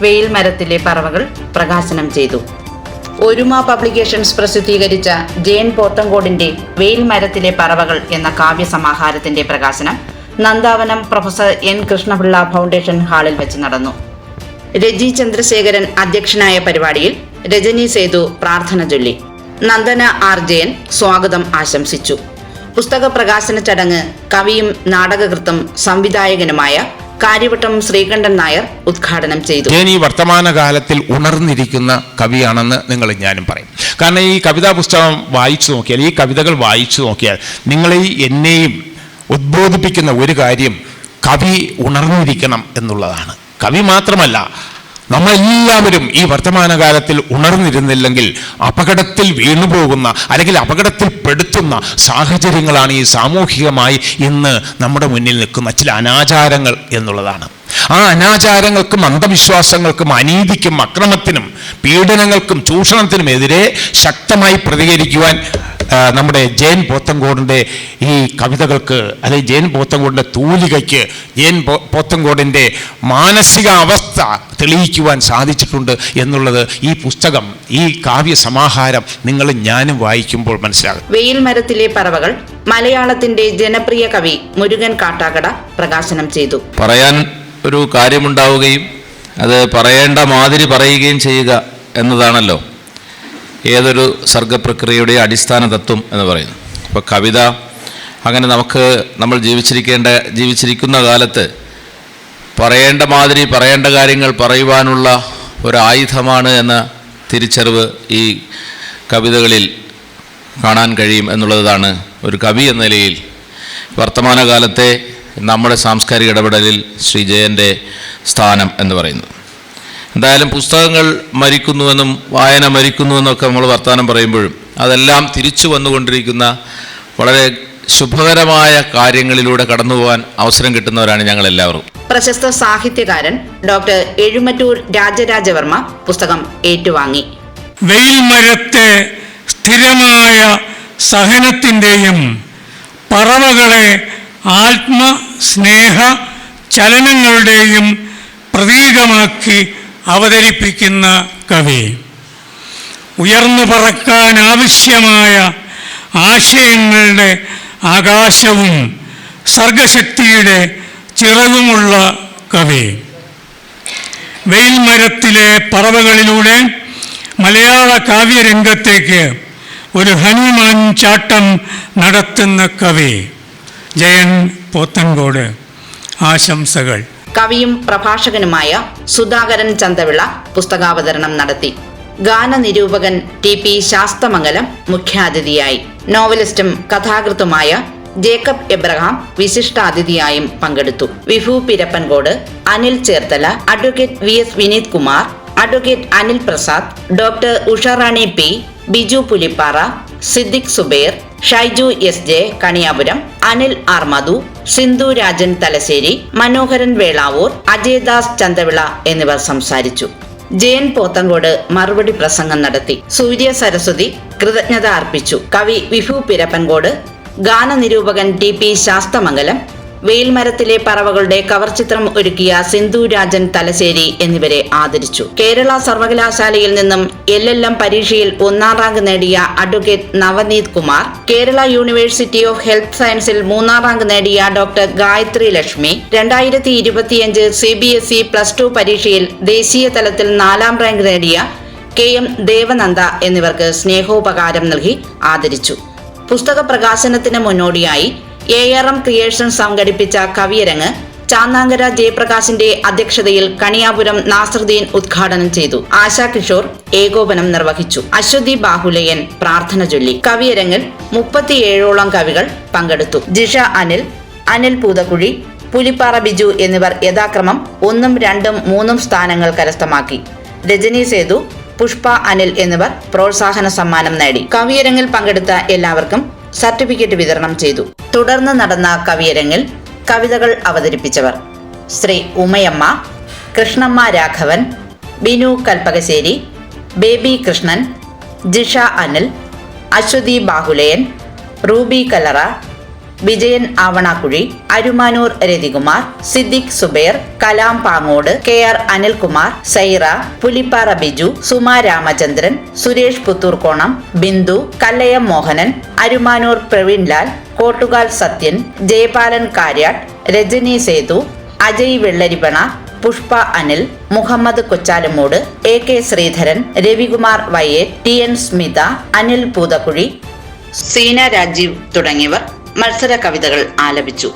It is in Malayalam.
വെയിൽ മരത്തിലെ പറവകൾ പ്രകാശനം ചെയ്തു. ഒരുമ പബ്ലിക്കേഷൻസ് പ്രസിദ്ധീകരിച്ച ജെയിൻ പോത്തങ്കോടിന്റെ വെയിൽ മരത്തിലെ പറവകൾ എന്ന കാവ്യസമാഹാരത്തിന്റെ പ്രകാശനം Nandavanam professor N Krishnapillai foundation ഹാളിൽ വെച്ച് നടന്നു. രജി ചന്ദ്രശേഖരൻ അധ്യക്ഷനായ പരിപാടിയിൽ രജനി സേതു പ്രാർത്ഥന ചൊല്ലി. നന്ദന ആർ ജയൻ സ്വാഗതം ആശംസിച്ചു. പുസ്തക പ്രകാശന ചടങ്ങ് കവിയും നാടകകൃത്തും സംവിധായകനുമായ കാര്യവട്ടം ശ്രീകണ്ഠൻ നായർ ഉദ്ഘാടനം ചെയ്തു. ഞാൻ ഈ വർത്തമാനകാലത്തിൽ ഉണർന്നിരിക്കുന്ന കവിയാണെന്ന് നിങ്ങൾ ഞാനും പറയും. കാരണം ഈ കവിതാ പുസ്തകം വായിച്ചു നോക്കിയാൽ ഈ കവിതകൾ വായിച്ചു നോക്കിയാൽ നിങ്ങളെ എന്നെയും ഉദ്ബോധിപ്പിക്കുന്ന ഒരു കാര്യം കവി ഉണർന്നിരിക്കണം എന്നുള്ളതാണ്. കവി മാത്രമല്ല നമ്മളെല്ലാവരും ഈ വർത്തമാനകാലത്തിൽ ഉണർന്നിരുന്നില്ലെങ്കിൽ അപകടത്തിൽ വീണുപോകുന്ന അല്ലെങ്കിൽ അപകടത്തിൽ പെടുത്തുന്ന സാഹചര്യങ്ങളാണ് ഈ സാമൂഹികമായി ഇന്ന് നമ്മുടെ മുന്നിൽ നിൽക്കുന്ന ചില അനാചാരങ്ങൾ എന്നുള്ളതാണ്. ആ അനാചാരങ്ങൾക്കും അന്ധവിശ്വാസങ്ങൾക്കും അനീതിക്കും അക്രമത്തിനും പീഡനങ്ങൾക്കും ചൂഷണത്തിനുമെതിരെ ശക്തമായി പ്രതികരിക്കുവാൻ നമ്മുടെ ജയൻ പോത്തങ്കോടിന്റെ ഈ കവിതകൾക്ക് അല്ലെങ്കിൽ ജയൻ പോത്തങ്കോടിന്റെ തൂലികയ്ക്ക് ജയൻ പോത്തങ്കോടിന്റെ മാനസിക അവസ്ഥ തെളിയിക്കുവാൻ സാധിച്ചിട്ടുണ്ട് എന്നുള്ളത് ഈ പുസ്തകം ഈ കാവ്യ സമാഹാരം നിങ്ങൾ ഞാനും വായിക്കുമ്പോൾ മനസ്സിലാകും. വെയിൽ മരത്തിലെ പറവകൾ മലയാളത്തിന്റെ ജനപ്രിയ കവി മുരുകൻ കാട്ടാക്കട പ്രകാശനം ചെയ്തു. പറയാൻ ഒരു കാര്യമുണ്ടാവുകയും അത് പറയേണ്ട മാതിരി പറയുകയും ചെയ്യുക എന്നതാണല്ലോ ഏതൊരു സർഗപ്രക്രിയയുടെ അടിസ്ഥാന തത്വം എന്ന് പറയുന്നത്. അപ്പോൾ കവിത അങ്ങനെ നമുക്ക് നമ്മൾ ജീവിച്ചിരിക്കേണ്ട ജീവിച്ചിരിക്കുന്ന കാലത്ത് പറയേണ്ട മാതിരി പറയേണ്ട കാര്യങ്ങൾ പറയുവാനുള്ള ഒരായുധമാണ് എന്ന തിരിച്ചറിവ് ഈ കവിതകളിൽ കാണാൻ കഴിയും എന്നുള്ളതാണ് ഒരു കവി എന്ന നിലയിൽ. വർത്തമാനകാലത്തെ നമ്മുടെ സാംസ്കാരിക ഇടപെടലിൽ ശ്രീ ജയന്റെ സ്ഥാനം എന്ന് പറയുന്നത് എന്തായാലും പുസ്തകങ്ങൾ മരിക്കുന്നുവെന്നും വായന മരിക്കുന്നുവെന്നൊക്കെ നമ്മൾ വർത്തമാനം പറയുമ്പോഴും അതെല്ലാം തിരിച്ചു വന്നുകൊണ്ടിരിക്കുന്ന വളരെ ശുഭകരമായ കാര്യങ്ങളിലൂടെ കടന്നു പോകാൻ അവസരം കിട്ടുന്നവരാണ് ഞങ്ങളെല്ലാവരും. പ്രശസ്ത സാഹിത്യകാരൻ ഡോക്ടർ എഴുമറ്റൂർ രാജരാജവർമ്മ പുസ്തകം ഏറ്റുവാങ്ങി. വെയിൽ മരത്തെ സ്ഥിരമായ സഹനത്തിന്റെയും പറവകളെ ആത്മസ്നേഹ ചലനങ്ങളുടെയും പ്രതീകമാക്കി അവതരിപ്പിക്കുന്ന കവി. ഉയർന്നു പറക്കാൻ ആവശ്യമായ ആശയങ്ങളുടെ ആകാശവും സർഗശക്തിയുടെ ചിറകുമുള്ള കവി. വെയിൽ മരത്തിലെ പറവകളിലൂടെ മലയാള കാവ്യരംഗത്തേക്ക് ഒരു ഹനുമാൻ ചാട്ടം നടത്തുന്ന കവി ജയൻ പോത്തങ്കോട് ആശംസകൾ. കവിയും പ്രഭാഷകനുമായ സുധാകരൻ ചന്തവിള പുസ്തകാവതരണം നടത്തി. ഗാനനിരൂപകൻ ടി പി ശാസ്തമംഗലം മുഖ്യാതിഥിയായി. നോവലിസ്റ്റും കഥാകൃത്തുമായ ജേക്കബ് എബ്രഹാം വിശിഷ്ടാതിഥിയായും പങ്കെടുത്തു. Vibhu Pirappancode Anil Cherthala advocate V S Vineeth Kumar advocate Anil Prasad doctor Usharani P Biju Pulippara Siddique Suber Shaiju S J Kaniyapuram Anil R Madhu Sindhu Rajan Thalassery Manoharan Velavoor Ajayadas Chanthavila എന്നിവർ സംസാരിച്ചു. ജയൻ പോത്തങ്കോട് മറുപടി പ്രസംഗം നടത്തി. സൂര്യ സരസ്വതി കൃതജ്ഞത അർപ്പിച്ചു. കവി വിഭു പിരപ്പൻകോട് ഗാനനിരൂപകൻ ടി പി ശാസ്തമംഗലം വെയിൽമരത്തിലെ പറവകളുടെ കവർ ചിത്രം ഒരുക്കിയ സിന്ധു രാജൻ തലശ്ശേരി എന്നിവരെ ആദരിച്ചു. കേരള സർവകലാശാലയിൽ നിന്നും എൽ എൽ എം പരീക്ഷയിൽ ഒന്നാം റാങ്ക് നേടിയ advocate Navaneeth Kumar Kerala university of health സയൻസിൽ മൂന്നാം റാങ്ക് നേടിയ ഡോക്ടർ ഗായത്രി ലക്ഷ്മി രണ്ടായിരത്തി ഇരുപത്തിയഞ്ച് C B S E plus two പരീക്ഷയിൽ ദേശീയ തലത്തിൽ നാലാം റാങ്ക് നേടിയ കെ എം ദേവനന്ദ എന്നിവർക്ക് സ്നേഹോപകാരം നൽകി ആദരിച്ചു. പുസ്തക പ്രകാശനത്തിന് മുന്നോടിയായി എ ആർ എം ക്രിയേഷൻ സംഘടിപ്പിച്ച കവിയരങ്ങ് ചാന്നാങ്കര ജയപ്രകാശിന്റെ അധ്യക്ഷതയിൽ കണിയാപുരം നാസറുദ്ദീൻ ഉദ്ഘാടനം ചെയ്തു. ആശാ കിഷോർ ഏകോപനം നിർവഹിച്ചു. അശ്വതി ബാഹുലയൻ പ്രാർത്ഥന ചൊല്ലി. കവിയരങ്ങിൽ മുപ്പത്തിയേഴോളം കവികൾ പങ്കെടുത്തു. ജിഷ അനിൽ അനിൽ പൂതക്കുഴി പുലിപ്പാറ ബിജു എന്നിവർ യഥാക്രമം ഒന്നും രണ്ടും മൂന്നും സ്ഥാനങ്ങൾ കരസ്ഥമാക്കി. രജനി സേതു പുഷ്പ അനിൽ എന്നിവർ പ്രോത്സാഹന സമ്മാനം നേടി. കവിയരങ്ങിൽ പങ്കെടുത്ത എല്ലാവർക്കും സർട്ടിഫിക്കറ്റ് വിതരണം ചെയ്തു. തുടർന്ന് നടന്ന കവിയരങ്ങിൽ കവിതകൾ അവതരിപ്പിച്ചവർ Sree Umayamma Krishnamma Raghavan Binu Kalpakassery Baby Krishnan Jisha Anil Aswathy Bahulayan Ruby Kalara Vijayan Avanakuzhi Arumanoor Rathikumar Siddique Suber Kalam Pangode K R Anilkumar Saira Pulippara Biju Suma Ramachandran Suresh Puthoorkonam Bindu Kallayam Mohanan Arumanoor Praveenlal Kottukal Sathyan Jayapalan Kariyattu Rajani Sethu Ajay Vellaripana Pushpa Anil Muhammad Kochalumoodu A K Sreedharan Ravikumar Vayye T N Smitha Anil Poothakuzhi Seena Rajeev തുടങ്ങിയവർ മത്സര കവിതകൾ ആലപിച്ചു